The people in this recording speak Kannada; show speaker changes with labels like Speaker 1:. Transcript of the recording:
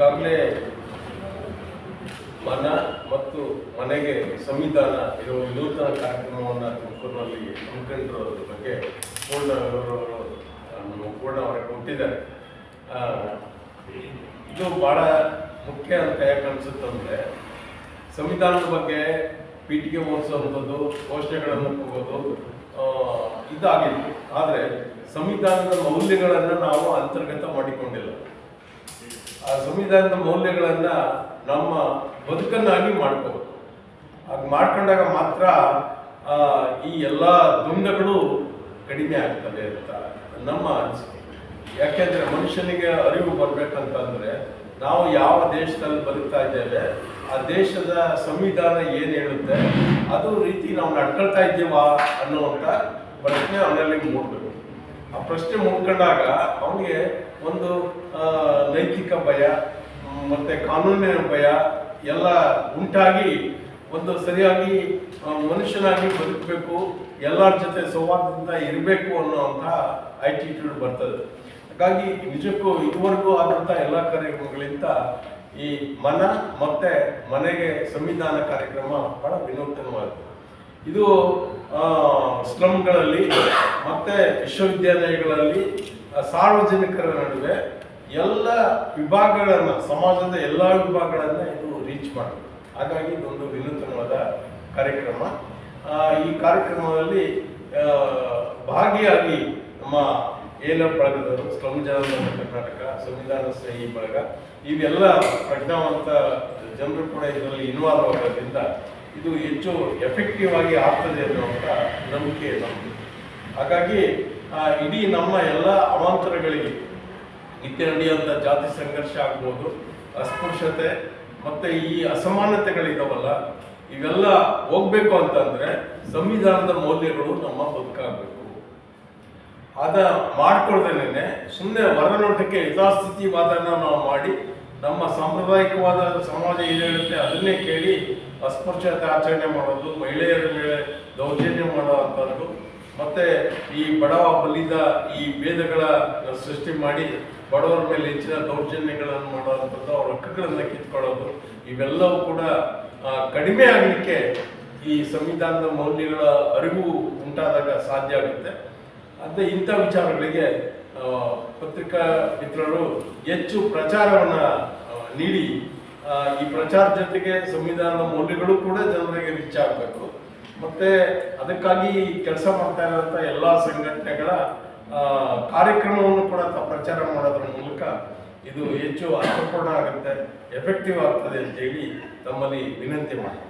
Speaker 1: ಈಗಾಗಲೇ ಮನ ಮತ್ತು ಮನೆಗೆ ಸಂವಿಧಾನ ಇರುವ ವಿನೂತನ ಕಾರ್ಯಕ್ರಮವನ್ನು ತುಮಕೂರಿನಲ್ಲಿ ಹಮ್ಮಿಕೊಂಡಿರೋದ್ರ ಬಗ್ಗೆ ಪೂರ್ಣ ವಿವರಗಳು ಪೂರ್ಣ ಅವರಿಗೆ ಕೊಟ್ಟಿದ್ದಾರೆ. ಇದು ಭಾಳ ಮುಖ್ಯ ಅಂತ ಯಾಕೆ ಅನಿಸುತ್ತಂದರೆ ಸಂವಿಧಾನದ ಬಗ್ಗೆ ಪೀಠಿಗೆ ಓದಿಸುವಂಥದ್ದು ಘೋಷಣೆಗಳನ್ನು ಕೂಗೋದು ಆ, ಇದಾಗಿತ್ತು. ಆದರೆ ಸಂವಿಧಾನದ ಮೌಲ್ಯಗಳನ್ನು ನಾವು ಅಂತರ್ಗತ ಮಾಡಿಕೊಂಡಿಲ್ಲ. ಆ ಸಂವಿಧಾನದ ಮೌಲ್ಯಗಳನ್ನ ನಮ್ಮ ಬದುಕನ್ನಾಗಿ ಮಾಡ್ಕೋಬೇಕು. ಅದು ಮಾಡ್ಕೊಂಡಾಗ ಮಾತ್ರ ಈ ಎಲ್ಲ ದ್ವಂದ್ವಗಳು ಕಡಿಮೆ ಆಗ್ತದೆ ಅಂತ ನಮ್ಮ ಅನಿಸಿಕೆ. ಯಾಕೆಂದ್ರೆ ಮನುಷ್ಯನಿಗೆ ಅರಿವು ಬರ್ಬೇಕಂತಂದ್ರೆ ನಾವು ಯಾವ ದೇಶದಲ್ಲಿ ಬದುಕ್ತಾ ಇದ್ದೇವೆ, ಆ ದೇಶದ ಸಂವಿಧಾನ ಏನು ಹೇಳುತ್ತೆ, ಅದು ರೀತಿ ನಾವು ನಡ್ಕೊಳ್ತಾ ಇದ್ದೀವಾ ಅನ್ನುವಂಥ ಪ್ರಶ್ನೆ ಅವನಲ್ಲಿ ಮೂಡಬೇಕು. ಆ ಪ್ರಶ್ನೆ ಮುಂದ್ಕೊಂಡಾಗ ಅವನಿಗೆ ಒಂದು ನೈತಿಕ ಭಯ ಮತ್ತೆ ಕಾನೂನಿನ ಭಯ ಎಲ್ಲ ಉಂಟಾಗಿ ಒಂದು ಸರಿಯಾಗಿ ಮನುಷ್ಯನಾಗಿ ಬದುಕಬೇಕು, ಎಲ್ಲರ ಜೊತೆ ಸೌಹಾರ್ದದಿಂದ ಇರಬೇಕು ಅನ್ನೋವಂಥ ಆಟಿಟ್ಯೂಡ್ ಬರ್ತದೆ. ಹಾಗಾಗಿ ನಿಜಕ್ಕೂ ಇದುವರೆಗೂ ಆದಂಥ ಎಲ್ಲ ಕಾರ್ಯಕ್ರಮಗಳಿಂದ ಈ ಮನ ಮತ್ತೆ ಮನೆಗೆ ಸಂವಿಧಾನ ಕಾರ್ಯಕ್ರಮ ಬಹಳ ವಿನೂತನವಾಗಿದೆ. ಇದು ಸ್ಲಮ್ಗಳಲ್ಲಿ ಮತ್ತು ವಿಶ್ವವಿದ್ಯಾಲಯಗಳಲ್ಲಿ ಸಾರ್ವಜನಿಕರ ನಡುವೆ ಎಲ್ಲ ವಿಭಾಗಗಳನ್ನು, ಸಮಾಜದ ಎಲ್ಲ ವಿಭಾಗಗಳನ್ನು ಇದು ರೀಚ್ ಮಾಡಿದೆ. ಹಾಗಾಗಿ ಇದೊಂದು ವಿನೂತನವಾದ ಕಾರ್ಯಕ್ರಮ. ಈ ಕಾರ್ಯಕ್ರಮದಲ್ಲಿ ಭಾಗಿಯಾಗಿ ನಮ್ಮ ಏಲ ಬಳಗದವರು ಸ್ಲಮ್ ಜನ ಕರ್ನಾಟಕ, ಸಂವಿಧಾನ ಸ್ನೇಹಿ ಬಳಗ, ಇವೆಲ್ಲ ಪ್ರಜ್ಞಾವಂತ ಜನರು ಕೂಡ ಇದರಲ್ಲಿ ಇನ್ವಾಲ್ವ್ ಆಗೋದ್ರಿಂದ ಇದು ಹೆಚ್ಚು ಎಫೆಕ್ಟಿವ್ ಆಗಿ ಆಗ್ತದೆ ಅನ್ನುವಂಥ ನಂಬಿಕೆ ನಮ್ಮದು ಹಾಗಾಗಿ ಇಡೀ ನಮ್ಮ ಎಲ್ಲ ಅವಾಂತರಗಳಿಗೆ ನಿತ್ಯ ನಡೆಯುವಂಥ ಜಾತಿ ಸಂಘರ್ಷ ಆಗ್ಬೋದು, ಅಸ್ಪೃಶ್ಯತೆ ಮತ್ತು ಈ ಅಸಮಾನತೆಗಳಿದಾವಲ್ಲ, ಇವೆಲ್ಲ ಹೋಗ್ಬೇಕು ಅಂತಂದರೆ ಸಂವಿಧಾನದ ಮೌಲ್ಯಗಳು ನಮ್ಮ ಬದುಕಾಗಬೇಕು. ಅದ ಮಾಡ್ಕೊಳ್ದೇನೆ ಸುಮ್ಮನೆ ಹೊರನೋಟಕ್ಕೆ ಯಥಾಸ್ಥಿತಿವಾದನ ನಾವು ಮಾಡಿ ನಮ್ಮ ಸಾಂಪ್ರದಾಯಿಕವಾದ ಸಮಾಜ ಏನು ಅದನ್ನೇ ಕೇಳಿ ಅಸ್ಪೃಶ್ಯತೆ ಆಚರಣೆ ಮಾಡೋದು, ಮಹಿಳೆಯರ ಮೇಲೆ ದೌರ್ಜನ್ಯ ಮಾಡುವಂಥದ್ದು ಮತ್ತೆ ಈ ಬಡವ ಬಲಿದ ಈ ಭೇದಗಳ ಸೃಷ್ಟಿ ಮಾಡಿ ಬಡವರ ಮೇಲೆ ಹೆಚ್ಚಿನ ದೌರ್ಜನ್ಯಗಳನ್ನು ಮಾಡುವಂಥದ್ದು ಅವ್ರ ಹಕ್ಕುಗಳನ್ನು ಕಿತ್ಕೊಳ್ಳೋದು, ಇವೆಲ್ಲವೂ ಕೂಡ ಕಡಿಮೆ ಆಗಲಿಕ್ಕೆ ಈ ಸಂವಿಧಾನದ ಮೌಲ್ಯಗಳ ಅರಿವು ಉಂಟಾದಾಗ ಸಾಧ್ಯ ಆಗುತ್ತೆ. ಅದೇ ಇಂಥ ವಿಚಾರಗಳಿಗೆ ಪತ್ರಿಕಾ ಮಿತ್ರರು ಹೆಚ್ಚು ಪ್ರಚಾರವನ್ನ ನೀಡಿ ಈ ಪ್ರಚಾರ ಜೊತೆಗೆ ಸಂವಿಧಾನದ ಮೌಲ್ಯಗಳು ಕೂಡ ಜನರಿಗೆ ರೀಚ್ ಆಗಬೇಕು. ಮತ್ತೆ ಅದಕ್ಕಾಗಿ ಕೆಲಸ ಮಾಡ್ತಾ ಇರುವಂತ ಎಲ್ಲ ಸಂಘಟನೆಗಳ ಕಾರ್ಯಕ್ರಮವನ್ನು ಕೂಡ ಪ್ರಚಾರ ಮಾಡೋದ್ರ ಮೂಲಕ ಇದು ಹೆಚ್ಚು ಅರ್ಥಪೂರ್ಣ ಆಗುತ್ತೆ ಎಫೆಕ್ಟಿವ್ ಆಗ್ತದೆ ಅಂತೇಳಿ ತಮ್ಮಲ್ಲಿ ವಿನಂತಿ ಮಾಡ್ತೀನಿ.